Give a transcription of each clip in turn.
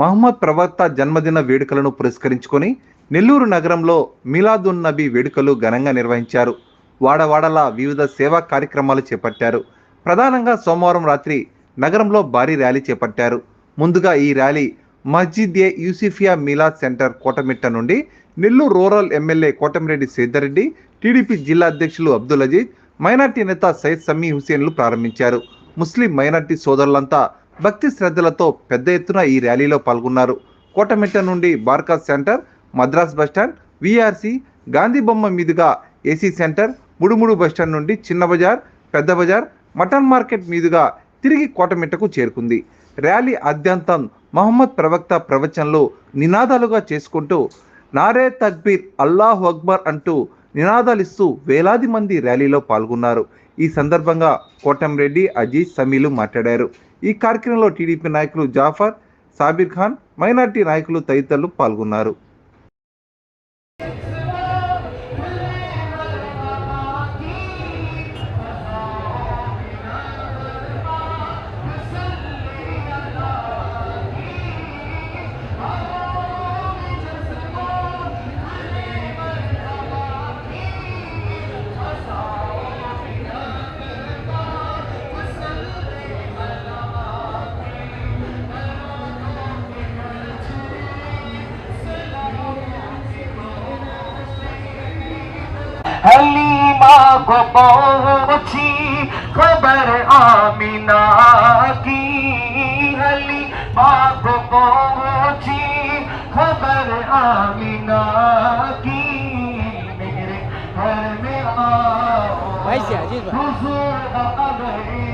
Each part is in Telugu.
మహమ్మద్ ప్రవక్త జన్మదిన వేడుకలను పురస్కరించుకొని నెల్లూరు నగరంలో మిలాదున్ నబీ వేడుకలు ఘనంగా నిర్వహించారు. వాడవాడలా వివిధ సేవా కార్యక్రమాలు చేపట్టారు. ప్రధానంగా సోమవారం రాత్రి నగరంలో భారీ ర్యాలీ చేపట్టారు. ముందుగా ఈ ర్యాలీ మస్జిద్ ఏ యూసిఫియా మిలాద్ సెంటర్ కోటమిట్ట నుండి Nellore rural MLA Kotamreddy Sridhar Reddy TDP జిల్లా అధ్యక్షులు అబ్దుల్ అజీజ్ మైనార్టీ నేత సయ్యద్ సమీ హుసేన్లు ప్రారంభించారు. ముస్లిం మైనార్టీ సోదరులంతా భక్తి శ్రద్ధలతో పెద్ద ఎత్తున ఈ ర్యాలీలో పాల్గొన్నారు. కోటమిట్ట నుండి Barkas center Madras bus stand VRC Gandhi బొమ్మ మీదుగా ఏసీ సెంటర్ ముడుముడు బస్టాండ్ నుండి చిన్న బజార్ పెద్ద బజార్ మటన్ మార్కెట్ మీదుగా తిరిగి కోటమిట్టకు చేరుకుంది. ర్యాలీ ఆద్యంతం మహమ్మద్ ప్రవక్త ప్రవచనలు నినాదాలుగా చేసుకుంటూ నారే తక్బీర్ అల్లాహ్ అక్బర్ అంటూ నినాదాలిస్తూ వేలాది మంది ర్యాలీలో పాల్గొన్నారు. ఈ సందర్భంగా కోటంరెడ్డి అజీజ్ సమీలు మాట్లాడారు. ఈ కార్యక్రమంలో టీడీపీ నాయకులు జాఫర్ సాబిర్ ఖాన్ మైనార్టీ నాయకులు తదితరులు పాల్గొన్నారు. হলিমা গো পৌঁছি খবর আমিনা কি হলিমা গো পৌঁছি খবর আমিনা কি মেরে ঘর মে আও ভাইসি হুজুর আ গয়ে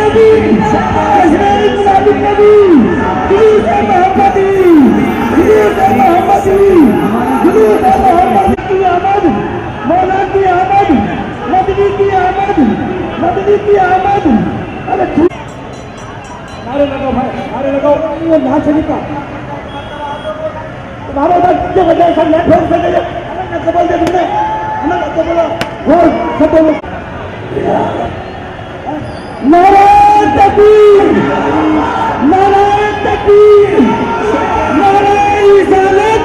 नबी अजमेरी गुलाबी नबी दिली से मोहम्मदी दिली से मोहम्मदी दिली से मोहम्मदी की आमद, मौला की आमद, मदनी की आमद, मदनी की आमद। अरे नारे लगाओ भाई, नारे लगाओ। ये यहाँ से निकाल। तुम्हारे उधर जो वजह सब लेट हो सकते हैं हमें कैसे तो बोल दिया तुमने। हमें कैसे तो बोला। हो सब बोलो। নারায়ণ তকবীর নারায়ণ তকবীর নারায়ণ ইসালাত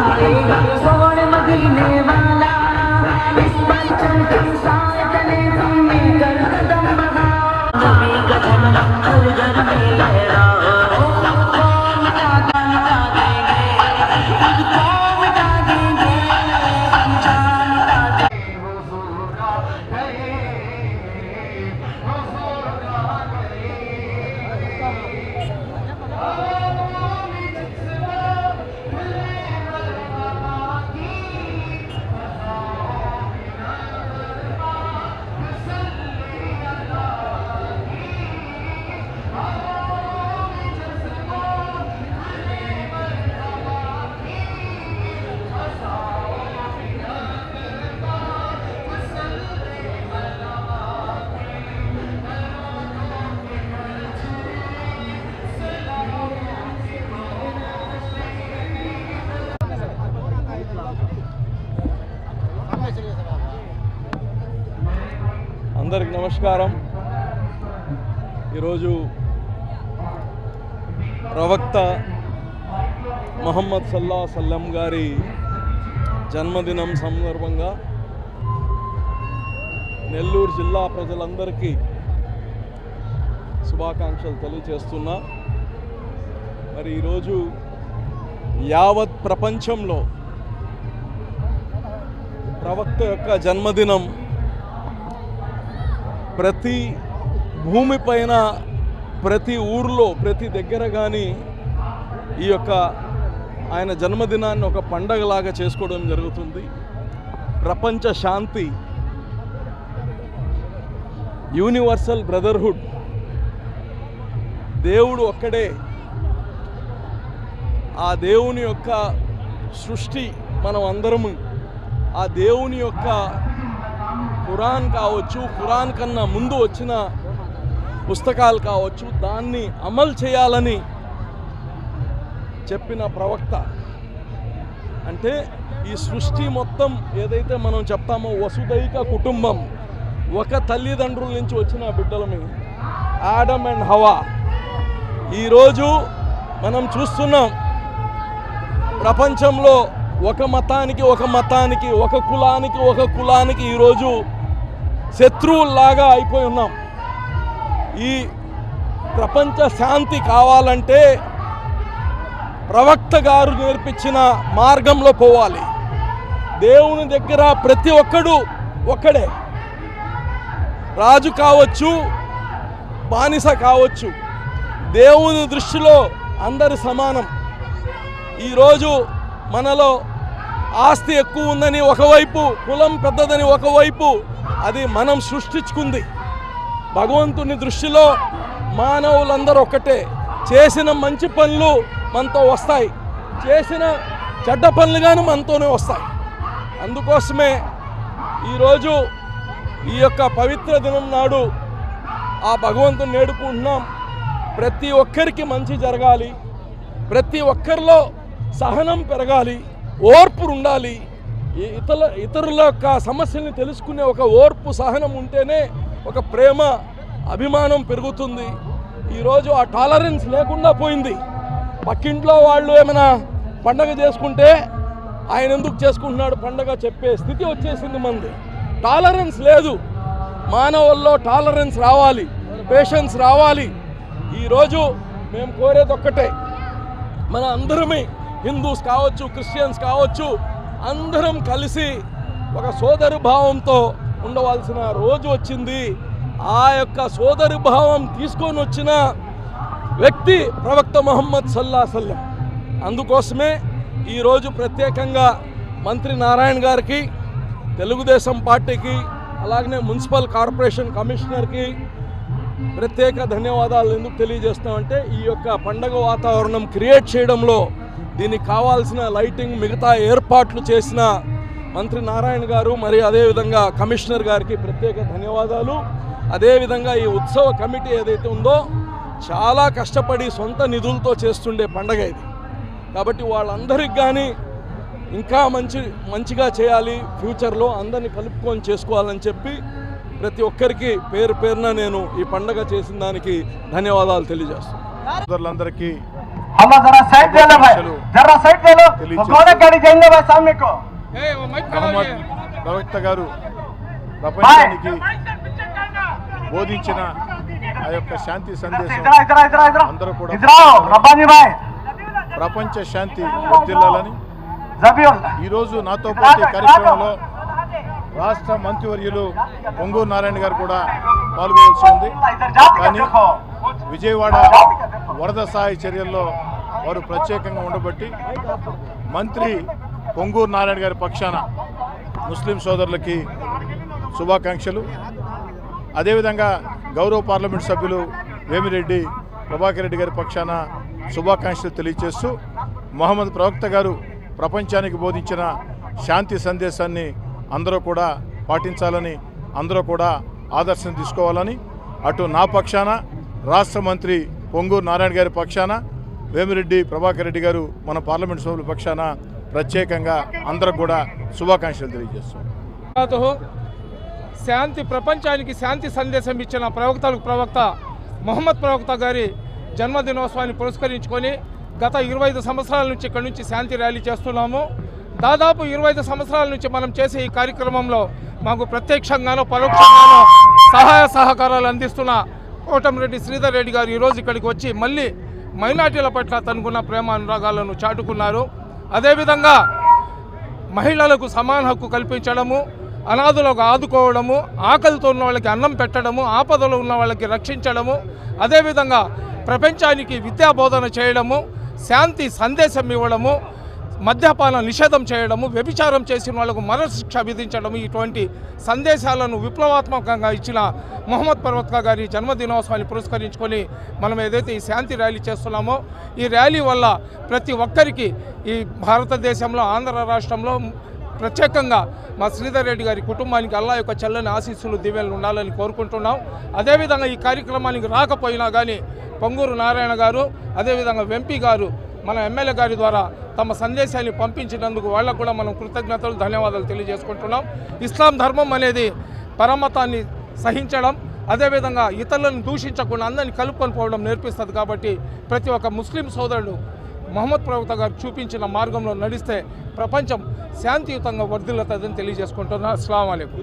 అందరికి నమస్కారం. ఈరోజు ప్రవక్త మహమ్మద్ సల్లా సల్లం గారి జన్మదినం సందర్భంగా నెల్లూరు జిల్లా ప్రజలందరికీ శుభాకాంక్షలు తెలియజేస్తున్నా. మరి ఈరోజు యావత్ ప్రపంచంలో ప్రవక్త యొక్క జన్మదినం ప్రతి భూమిపైన ప్రతి ఊర్లో ప్రతి దగ్గర కానీ ఈ యొక్క ఆయన జన్మదినాన్ని ఒక పండగలాగా చేసుకోవడం జరుగుతుంది. ప్రపంచ శాంతి యూనివర్సల్ బ్రదర్హుడ్. దేవుడు ఒక్కడే. ఆ దేవుని యొక్క సృష్టి మనం అందరము ఆ దేవుని యొక్క ఖురాన్ కావచ్చు ఖురాన్ కన్నా ముందు వచ్చిన పుస్తకాలు కావచ్చు దాన్ని అమలు చేయాలని చెప్పిన ప్రవక్త. అంటే ఈ సృష్టి మొత్తం ఏదైతే మనం చెప్తామో వసుదైక కుటుంబం ఒక తల్లిదండ్రుల నుంచి వచ్చిన బిడ్డల మీద. ఆడమ్ అండ్ హవా. ఈరోజు మనం చూస్తున్నాం ప్రపంచంలో ఒక మతానికి ఒక మతానికి ఒక కులానికి ఒక కులానికి ఈరోజు శత్రువుల్లాగా అయిపోయి ఉన్నాం. ఈ ప్రపంచ శాంతి కావాలంటే ప్రవక్త గారు నేర్పించిన మార్గంలో పోవాలి. దేవుని దగ్గర ప్రతి ఒక్కడు ఒక్కడే. రాజు కావచ్చు బానిస కావచ్చు దేవుని దృష్టిలో అందరు సమానం. ఈరోజు మనలో ఆస్తి ఎక్కువ ఉందని ఒకవైపు కులం పెద్దదని ఒకవైపు అది మనం సృష్టించుకుంది. భగవంతుని దృష్టిలో మానవులందరూ ఒక్కటే. చేసిన మంచి పనులు మనతో వస్తాయి. చేసిన చెడ్డ పనులు కానీ మనతోనే వస్తాయి. అందుకోసమే ఈరోజు ఈ యొక్క పవిత్ర దినం నాడు ఆ భగవంతుని నేడుకుంటున్నాం. ప్రతి ఒక్కరికి మంచి జరగాలి. ప్రతి ఒక్కరిలో సహనం పెరగాలి. ఓర్పు ఉండాలి. ఇతర ఇతరుల యొక్క సమస్యల్ని తెలుసుకునే ఒక ఓర్పు సహనం ఉంటేనే ఒక ప్రేమ అభిమానం పెరుగుతుంది. ఈరోజు ఆ టాలరెన్స్ లేకుండా పోయింది. పక్కింట్లో వాళ్ళు ఏమైనా పండగ చేసుకుంటే ఆయన ఎందుకు చేసుకుంటున్నాడు? పండగ చెప్పే స్థితి వచ్చేసింది మంది. టాలరెన్స్ లేదు. మానవుల్లో టాలరెన్స్ రావాలి. పేషెన్స్ రావాలి. ఈరోజు మేము కోరేది ఒక్కటే. మన అందరమే హిందూస్ కావచ్చు క్రిస్టియన్స్ కావచ్చు అందరం కలిసి ఒక సోదరు భావంతో ఉండవలసిన రోజు వచ్చింది. ఆ యొక్క సోదరు భావం తీసుకొని వచ్చిన వ్యక్తి ప్రవక్త మొహమ్మద్ సల్లా సల్లం అందుకోసమే ఈరోజు ప్రత్యేకంగా మంత్రి నారాయణ గారికి తెలుగుదేశం పార్టీకి అలాగనే మున్సిపల్ కార్పొరేషన్ కమిషనర్కి ప్రత్యేక ధన్యవాదాలు ఎందుకు తెలియజేస్తామంటే ఈ యొక్క పండగ వాతావరణం క్రియేట్ చేయడంలో దీనికి కావాల్సిన లైటింగ్ మిగతా ఏర్పాట్లు చేసిన మంత్రి నారాయణ గారు మరి అదేవిధంగా కమిషనర్ గారికి ప్రత్యేక ధన్యవాదాలు. అదేవిధంగా ఈ ఉత్సవ కమిటీ ఏదైతే ఉందో చాలా కష్టపడి సొంత నిధులతో చేస్తుండే పండగ ఇది. కాబట్టి వాళ్ళందరికి కానీ ఇంకా మంచి మంచిగా చేయాలి ఫ్యూచర్లో అందరినీ కలుపుకొని చేసుకోవాలని చెప్పి ప్రతి ఒక్కరికి పేరు పేరున నేను ఈ పండగ చేసిన దానికి ధన్యవాదాలు తెలియజేస్తాను సోదరులందరికీ అమ్మ జరా సైడ్ వెళ్ళ భాయ్. జరా సైడ్ వెళ్ళు గోడ గడి జైంద భాయ్ సామ్ మీకు? ప్రవక్త గారు ప్రపంచానికి బోధించిన ఆ యొక్క శాంతి సందేశం అందరూ కూడా ప్రపంచ శాంతి వర్దిల్లాలని ఈరోజు నాతో పాటు కార్యక్రమంలో రాష్ట్ర మంత్రివర్యులు పొంగూరు నారాయణ గారు కూడా పాల్గొనవలసి ఉంది. కానీ విజయవాడ వరద సహాయ చర్యల్లో వారు ప్రత్యేకంగా ఉండబట్టి మంత్రి పొంగూరు నారాయణ గారి పక్షాన ముస్లిం సోదరులకి శుభాకాంక్షలు. అదేవిధంగా గౌరవ పార్లమెంట్ సభ్యులు వేమిరెడ్డి ప్రభాకర్ రెడ్డి గారి పక్షాన శుభాకాంక్షలు తెలియజేస్తూ మొహమ్మద్ ప్రవక్త గారు ప్రపంచానికి బోధించిన శాంతి సందేశాన్ని అందరూ కూడా పాటించాలని అందరూ కూడా ఆదర్శం తీసుకోవాలని అటు నా పక్షాన రాష్ట్ర మంత్రి పొంగూరు నారాయణ గారి పక్షాన వేమిరెడ్డి ప్రభాకర్ రెడ్డి గారు మన పార్లమెంట్ సభ్యుల పక్షాన ప్రత్యేకంగా అందరికి కూడా శుభాకాంక్షలు తెలియజేస్తున్నాం. శాంతి ప్రపంచానికి శాంతి సందేశం ఇచ్చిన ప్రవక్తలకు ప్రవక్త మొహమ్మద్ ప్రవక్త గారి జన్మదినోత్సవాన్ని పురస్కరించుకొని గత ఇరవై ఐదు సంవత్సరాల నుంచి ఇక్కడ నుంచి శాంతి ర్యాలీ చేస్తున్నాము. దాదాపు ఇరవై ఐదు సంవత్సరాల నుంచి మనం చేసే ఈ కార్యక్రమంలో మాకు ప్రత్యక్షంగానో పరోక్షంగానో సహాయ సహకారాలు అందిస్తున్న కోటమిరెడ్డి శ్రీధర్ రెడ్డి గారు ఈరోజు ఇక్కడికి వచ్చి మళ్ళీ మైనార్టీల పట్ల తనకున్న ప్రేమ అనురాగాలను చాటుకున్నారు. అదేవిధంగా మహిళలకు సమాన హక్కు కల్పించడము అనాథులకు ఆదుకోవడము ఆకలితో ఉన్న వాళ్ళకి అన్నం పెట్టడము ఆపదలో ఉన్న వాళ్ళకి రక్షించడము అదేవిధంగా ప్రపంచానికి విద్యా బోధన చేయడము శాంతి సందేశం ఇవ్వడము మద్యపానం నిషేధం చేయడము వ్యభిచారం చేసిన వాళ్ళకు మరణశిక్ష విధించడము ఇటువంటి సందేశాలను విప్లవాత్మకంగా ఇచ్చిన మొహమ్మద్ పర్వత్కా గారి జన్మదినోత్సవాన్ని పురస్కరించుకొని మనం ఏదైతే ఈ శాంతి ర్యాలీ చేస్తున్నామో ఈ ర్యాలీ వల్ల ప్రతి ఒక్కరికి ఈ భారతదేశంలో ఆంధ్ర రాష్ట్రంలో ప్రత్యేకంగా మా శ్రీధర్ రెడ్డి గారి కుటుంబానికి అల్లా యొక్క చల్లని ఆశీస్సులు దివ్యలు ఉండాలని కోరుకుంటున్నాం. అదేవిధంగా ఈ కార్యక్రమానికి రాకపోయినా కానీ పొంగూరు నారాయణ గారు అదేవిధంగా వెంపీ గారు మన ఎమ్మెల్యే గారి ద్వారా తమ సందేశాన్ని పంపించినందుకు వాళ్ళకు కూడా మనం కృతజ్ఞతలు ధన్యవాదాలు తెలియజేసుకుంటున్నాం. ఇస్లాం ధర్మం అనేది పరమతాన్ని సహించడం అదేవిధంగా ఇతరులను దూషించకుండా అందరిని కలుపుకొని పోవడం నేర్పిస్తుంది కాబట్టి ప్రతి ఒక్క ముస్లిం సోదరుడు మహమ్మద్ ప్రవక్త గారు చూపించిన మార్గంలో నడిస్తే ప్రపంచం శాంతియుతంగా వర్ధిల్లుతుందని తెలియజేసుకుంటున్నా. అస్సలం అయికం